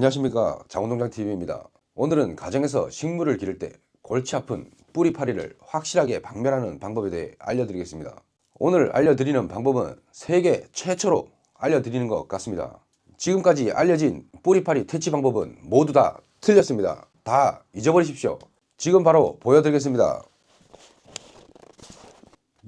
안녕하십니까 장원동장TV입니다. 오늘은 가정에서 식물을 기를 때 골치 아픈 뿌리파리를 확실하게 박멸하는 방법에 대해 알려드리겠습니다. 오늘 알려드리는 방법은 세계 최초로 알려드리는 것 같습니다. 지금까지 알려진 뿌리파리 퇴치 방법은 모두 다 틀렸습니다. 다 잊어버리십시오. 지금 바로 보여드리겠습니다.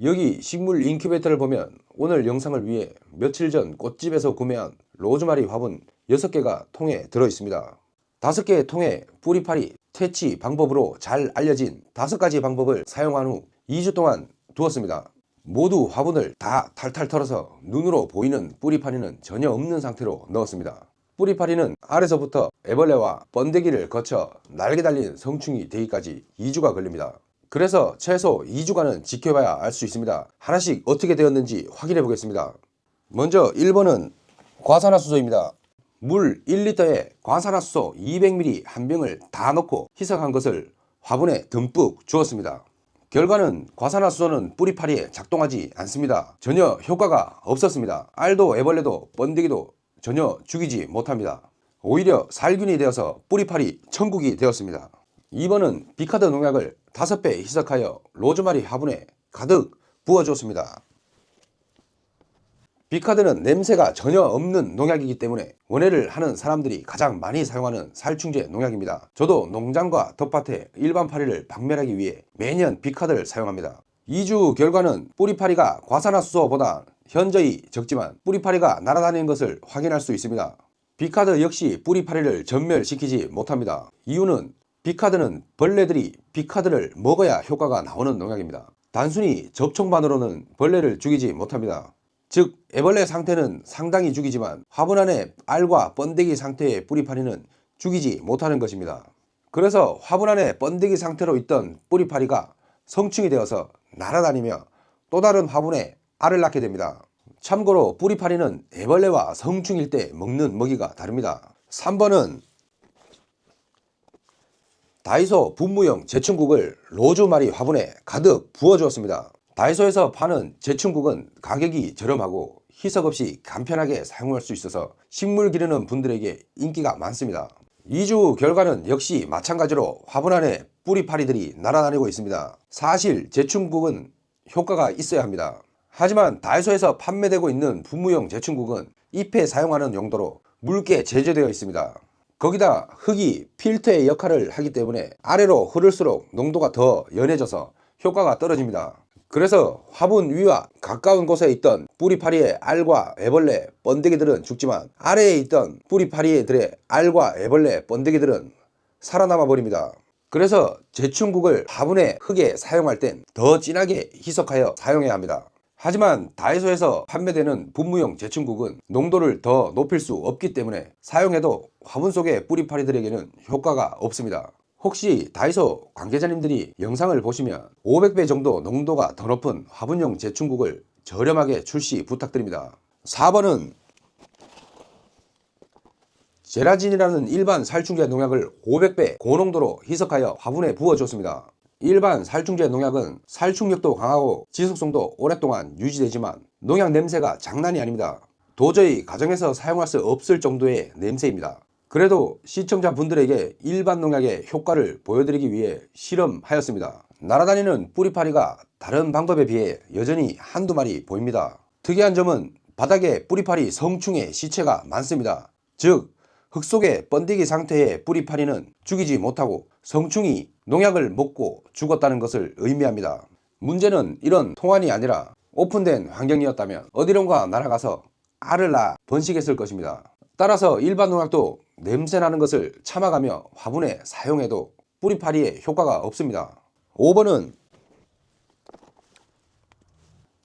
여기 식물 인큐베이터를 보면 오늘 영상을 위해 며칠 전 꽃집에서 구매한 로즈마리 화분 6개가 통에 들어 있습니다. 5개의 통에 뿌리파리 퇴치 방법으로 잘 알려진 5가지 방법을 사용한 후 2주 동안 두었습니다. 모두 화분을 다 탈탈 털어서 눈으로 보이는 뿌리파리는 전혀 없는 상태로 넣었습니다. 뿌리파리는 알에서부터 애벌레와 번데기를 거쳐 날개 달린 성충이 되기까지 2주가 걸립니다. 그래서 최소 2주간은 지켜봐야 알 수 있습니다. 하나씩 어떻게 되었는지 확인해 보겠습니다. 먼저 1번은 과산화수소입니다. 물 1리터에 과산화수소 200ml 한 병을 다 넣고 희석한 것을 화분에 듬뿍 주었습니다. 결과는 과산화수소는 뿌리파리에 작동하지 않습니다. 전혀 효과가 없었습니다. 알도 애벌레도 번데기도 전혀 죽이지 못합니다. 오히려 살균이 되어서 뿌리파리 천국이 되었습니다. 2번은 비카드 농약을 5배 희석하여 로즈마리 화분에 가득 부어주었습니다. 비카드는 냄새가 전혀 없는 농약이기 때문에 원해를 하는 사람들이 가장 많이 사용하는 살충제 농약입니다. 저도 농장과 텃밭에 일반 파리를 박멸하기 위해 매년 비카드를 사용합니다. 2주 결과는 뿌리파리가 과산화수소보다 현저히 적지만 뿌리파리가 날아다니는 것을 확인할 수 있습니다. 비카드 역시 뿌리파리를 전멸시키지 못합니다. 이유는 비카드는 벌레들이 비카드를 먹어야 효과가 나오는 농약입니다. 단순히 접촉만으로는 벌레를 죽이지 못합니다. 즉 애벌레 상태는 상당히 죽이지만 화분 안에 알과 번데기 상태의 뿌리파리는 죽이지 못하는 것입니다. 그래서 화분 안에 번데기 상태로 있던 뿌리파리가 성충이 되어서 날아다니며 또 다른 화분에 알을 낳게 됩니다. 참고로 뿌리파리는 애벌레와 성충일 때 먹는 먹이가 다릅니다. 3번은 다이소 분무용 제충국을 로즈마리 화분에 가득 부어주었습니다. 다이소에서 파는 제충국은 가격이 저렴하고 희석 없이 간편하게 사용할 수 있어서 식물 기르는 분들에게 인기가 많습니다. 2주 결과는 역시 마찬가지로 화분 안에 뿌리파리들이 날아다니고 있습니다. 사실 제충국은 효과가 있어야 합니다. 하지만 다이소에서 판매되고 있는 분무용 제충국은 잎에 사용하는 용도로 묽게 제조되어 있습니다. 거기다 흙이 필터의 역할을 하기 때문에 아래로 흐를수록 농도가 더 연해져서 효과가 떨어집니다. 그래서 화분 위와 가까운 곳에 있던 뿌리파리의 알과 애벌레, 번데기들은 죽지만 아래에 있던 뿌리파리들의 알과 애벌레, 번데기들은 살아남아 버립니다. 그래서 제충국을 화분의 흙에 사용할 땐 더 진하게 희석하여 사용해야 합니다. 하지만 다이소에서 판매되는 분무용 제충국은 농도를 더 높일 수 없기 때문에 사용해도 화분 속의 뿌리파리들에게는 효과가 없습니다. 혹시 다이소 관계자님들이 영상을 보시면 500배 정도 농도가 더 높은 화분용 제충국을 저렴하게 출시 부탁드립니다. 4번은 제라진이라는 일반 살충제 농약을 500배 고농도로 희석하여 화분에 부어줬습니다. 일반 살충제 농약은 살충력도 강하고 지속성도 오랫동안 유지되지만 농약 냄새가 장난이 아닙니다. 도저히 가정에서 사용할 수 없을 정도의 냄새입니다. 그래도 시청자분들에게 일반 농약의 효과를 보여드리기 위해 실험하였습니다. 날아다니는 뿌리파리가 다른 방법에 비해 여전히 한두 마리 보입니다. 특이한 점은 바닥에 뿌리파리 성충의 시체가 많습니다. 즉, 흙 속의 번데기 상태의 뿌리파리는 죽이지 못하고 성충이 농약을 먹고 죽었다는 것을 의미합니다. 문제는 이런 통환이 아니라 오픈된 환경이었다면 어디론가 날아가서 알을 낳아 번식했을 것입니다. 따라서 일반 농약도 냄새나는 것을 참아가며 화분에 사용해도 뿌리파리에 효과가 없습니다. 5번은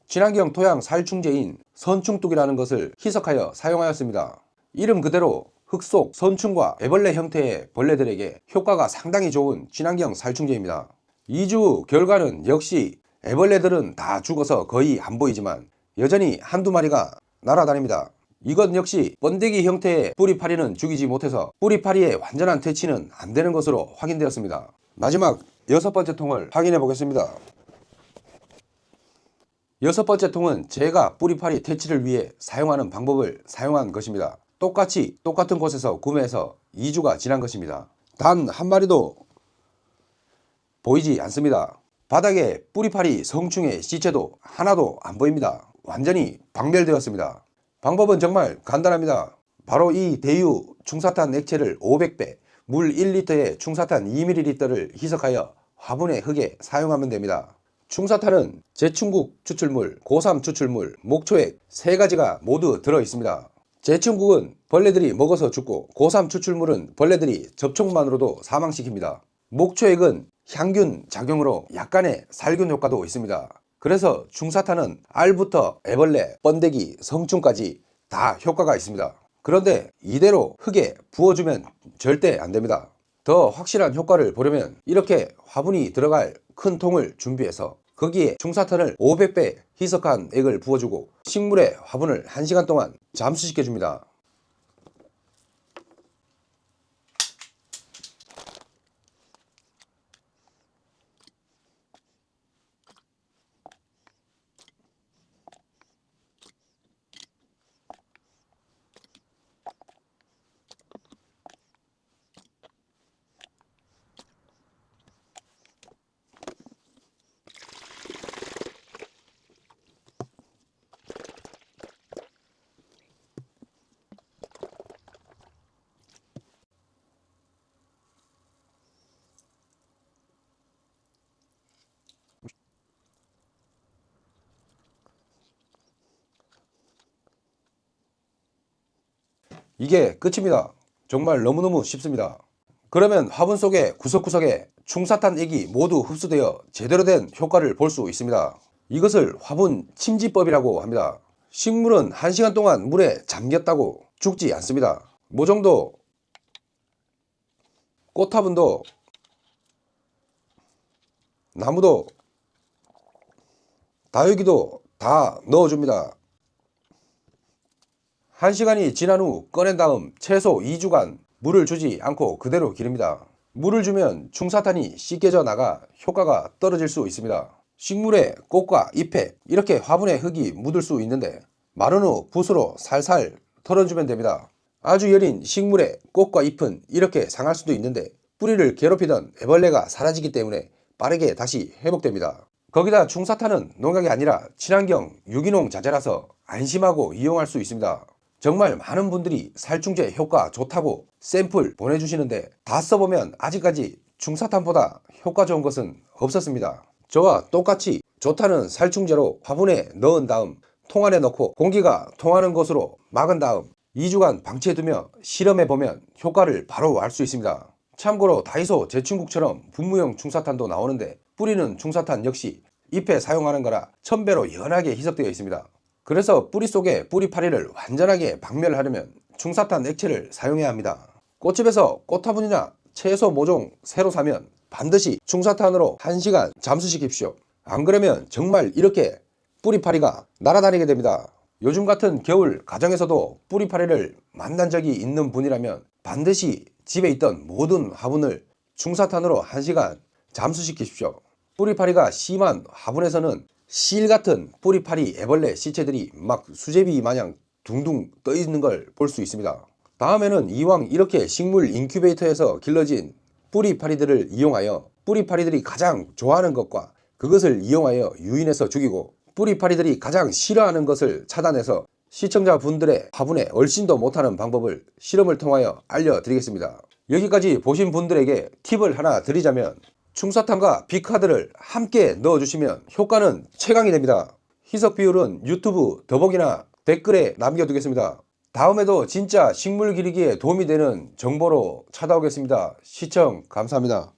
친환경 토양 살충제인 선충뚝이라는 것을 희석하여 사용하였습니다. 이름 그대로 흙속 선충과 애벌레 형태의 벌레들에게 효과가 상당히 좋은 친환경 살충제입니다. 2주 결과는 역시 애벌레들은 다 죽어서 거의 안 보이지만 여전히 한두 마리가 날아다닙니다. 이것 역시 번데기 형태의 뿌리파리는 죽이지 못해서 뿌리파리의 완전한 퇴치는 안 되는 것으로 확인되었습니다. 마지막 여섯 번째 통을 확인해 보겠습니다. 여섯 번째 통은 제가 뿌리파리 퇴치를 위해 사용하는 방법을 사용한 것입니다. 똑같이 똑같은 곳에서 구매해서 2주가 지난 것입니다. 단 한 마리도 보이지 않습니다. 바닥에 뿌리파리 성충의 시체도 하나도 안 보입니다. 완전히 박멸되었습니다. 방법은 정말 간단합니다. 바로 이 대유 충사탄 액체를 500배, 물 1리터에 충사탄 2ml를 희석하여 화분의 흙에 사용하면 됩니다. 충사탄은 제충국 추출물, 고삼 추출물, 목초액 세 가지가 모두 들어 있습니다. 제충국은 벌레들이 먹어서 죽고 고삼 추출물은 벌레들이 접촉만으로도 사망시킵니다. 목초액은 향균 작용으로 약간의 살균 효과도 있습니다. 그래서 충사탄은 알부터 애벌레, 번데기, 성충까지 다 효과가 있습니다. 그런데 이대로 흙에 부어주면 절대 안 됩니다. 더 확실한 효과를 보려면 이렇게 화분이 들어갈 큰 통을 준비해서 거기에 충사탄을 500배 희석한 액을 부어주고 식물의 화분을 1시간 동안 잠수시켜 줍니다. 이게 끝입니다. 정말 너무너무 쉽습니다. 그러면 화분 속의 구석구석에 충사탄 액이 모두 흡수되어 제대로 된 효과를 볼 수 있습니다. 이것을 화분 침지법이라고 합니다. 식물은 1시간 동안 물에 잠겼다고 죽지 않습니다. 모종도 꽃화분도 나무도 다육이도 다 넣어줍니다. 1시간이 지난 후 꺼낸 다음 최소 2주간 물을 주지 않고 그대로 기릅니다. 물을 주면 충사탄이 씻겨져 나가 효과가 떨어질 수 있습니다. 식물의 꽃과 잎에 이렇게 화분에 흙이 묻을 수 있는데 마른 후 붓으로 살살 털어주면 됩니다. 아주 여린 식물의 꽃과 잎은 이렇게 상할 수도 있는데 뿌리를 괴롭히던 애벌레가 사라지기 때문에 빠르게 다시 회복됩니다. 거기다 충사탄은 농약이 아니라 친환경 유기농 자재라서 안심하고 이용할 수 있습니다. 정말 많은 분들이 살충제 효과 좋다고 샘플 보내주시는데 다 써보면 아직까지 중사탄보다 효과 좋은 것은 없었습니다. 저와 똑같이 좋다는 살충제로 화분에 넣은 다음 통 안에 넣고 공기가 통하는 곳으로 막은 다음 2주간 방치해두며 실험해보면 효과를 바로 알 수 있습니다. 참고로 다이소 제충국처럼 분무형 충사탄도 나오는데 뿌리는 충사탄 역시 잎에 사용하는 거라 천배로 연하게 희석되어 있습니다. 그래서 뿌리 속에 뿌리 파리를 완전하게 박멸하려면 충사탄 액체를 사용해야 합니다. 꽃집에서 꽃화분이나 채소 모종 새로 사면 반드시 충사탄으로 1시간 잠수시킵시오. 안 그러면 정말 이렇게 뿌리파리가 날아다니게 됩니다. 요즘 같은 겨울 가정에서도 뿌리파리를 만난 적이 있는 분이라면 반드시 집에 있던 모든 화분을 충사탄으로 1시간 잠수시키십시오. 뿌리파리가 심한 화분에서는 실 같은 뿌리파리 애벌레 시체들이 막 수제비 마냥 둥둥 떠 있는 걸 볼 수 있습니다. 다음에는 이왕 이렇게 식물 인큐베이터에서 길러진 뿌리파리들을 이용하여 뿌리파리들이 가장 좋아하는 것과 그것을 이용하여 유인해서 죽이고 뿌리파리들이 가장 싫어하는 것을 차단해서 시청자분들의 화분에 얼씬도 못하는 방법을 실험을 통하여 알려드리겠습니다. 여기까지 보신 분들에게 팁을 하나 드리자면 충사탄과 비카드를 함께 넣어주시면 효과는 최강이 됩니다. 희석 비율은 유튜브 더보기나 댓글에 남겨두겠습니다. 다음에도 진짜 식물 기르기에 도움이 되는 정보로 찾아오겠습니다. 시청 감사합니다.